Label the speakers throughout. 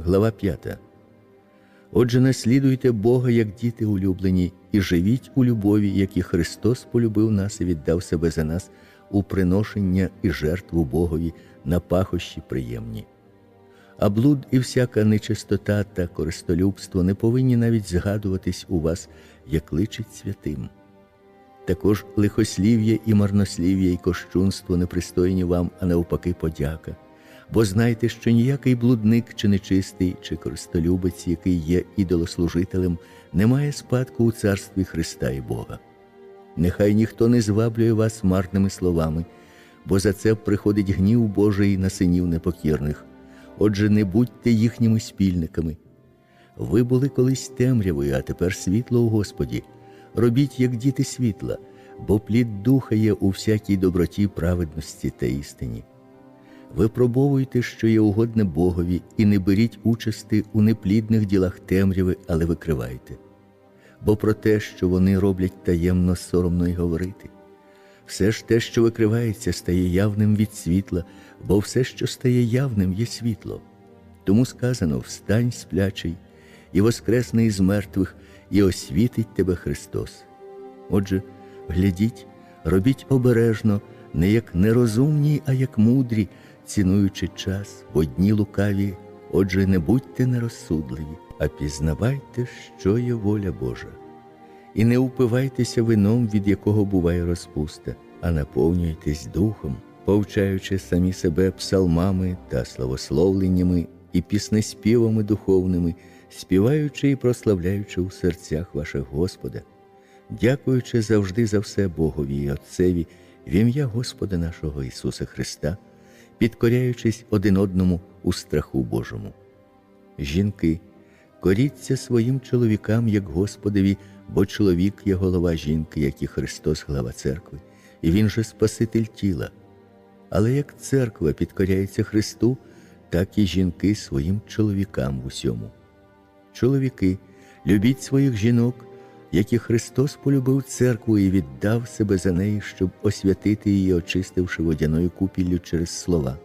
Speaker 1: глава 5. Отже, наслідуйте Бога як діти улюблені, і живіть у любові, як і Христос полюбив нас і віддав себе за нас у приношення і жертву Богові на пахощі приємні. А блуд і всяка нечистота та користолюбство не повинні навіть згадуватись у вас, як личить святим. Також лихослів'я і марнослів'я і кощунство непристойні вам, а навпаки подяка. Бо знайте, що ніякий блудник чи нечистий, чи користолюбець, який є ідолослужителем, не має спадку у царстві Христа і Бога. Нехай ніхто не зваблює вас марними словами, бо за це приходить гнів Божий на синів непокірних. Отже, не будьте їхніми спільниками. Ви були колись темрявою, а тепер світло у Господі. Робіть, як діти світла, бо плід духа є у всякій доброті, праведності та істині. Випробовуйте, що є угодне Богові, і не беріть участи у неплідних ділах темряви, але викривайте. Бо про те, що вони роблять таємно соромно й говорити. Все ж те, що викривається, стає явним від світла, бо все, що стає явним, є світло. Тому сказано: Встань, сплячий, і воскресний із мертвих, і освітить тебе Христос. Отже, глядіть, робіть обережно, не як нерозумні, а як мудрі, цінуючи час, бо дні лукаві, отже, не будьте нерозсудливі, а пізнавайте, що є воля Божа. І не упивайтеся вином, від якого буває розпуста, а наповнюйтесь духом, повчаючи самі себе псалмами та славословленнями і піснеспівами духовними, співаючи і прославляючи у серцях ваших Господа, дякуючи завжди за все Богові і Отцеві в ім'я Господа нашого Ісуса Христа, підкоряючись один одному у страху Божому. Жінки, коріться своїм чоловікам, як Господові, бо чоловік є голова жінки, як і Христос, глава церкви, і Він же Спаситель тіла. Але як церква підкоряється Христу, так і жінки своїм чоловікам в усьому. Чоловіки, любіть своїх жінок, як і Христос полюбив церкву і віддав себе за неї, щоб освятити її, очистивши водяною купіллю через слова,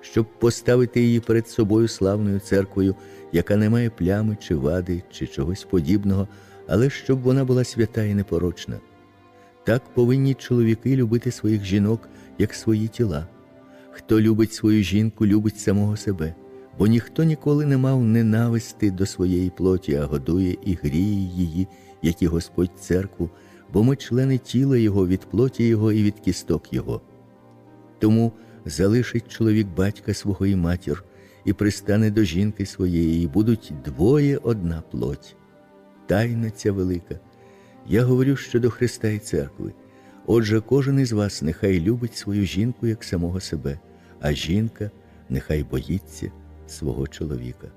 Speaker 1: щоб поставити її перед собою славною церквою, яка не має плями чи вади, чи чогось подібного, але щоб вона була свята і непорочна. Так повинні чоловіки любити своїх жінок, як свої тіла. Хто любить свою жінку, любить самого себе, бо ніхто ніколи не мав ненависти до своєї плоті, а годує і гріє її, як і Господь церкву, бо ми члени тіла Його від плоті Його і від кісток Його. Тому залишить чоловік батька свого і матір, і пристане до жінки своєї, і будуть двоє одна плоть. Тайна ця велика. Я говорю щодо Христа і церкви. Отже, кожен із вас нехай любить свою жінку як самого себе, а жінка нехай боїться свого чоловіка.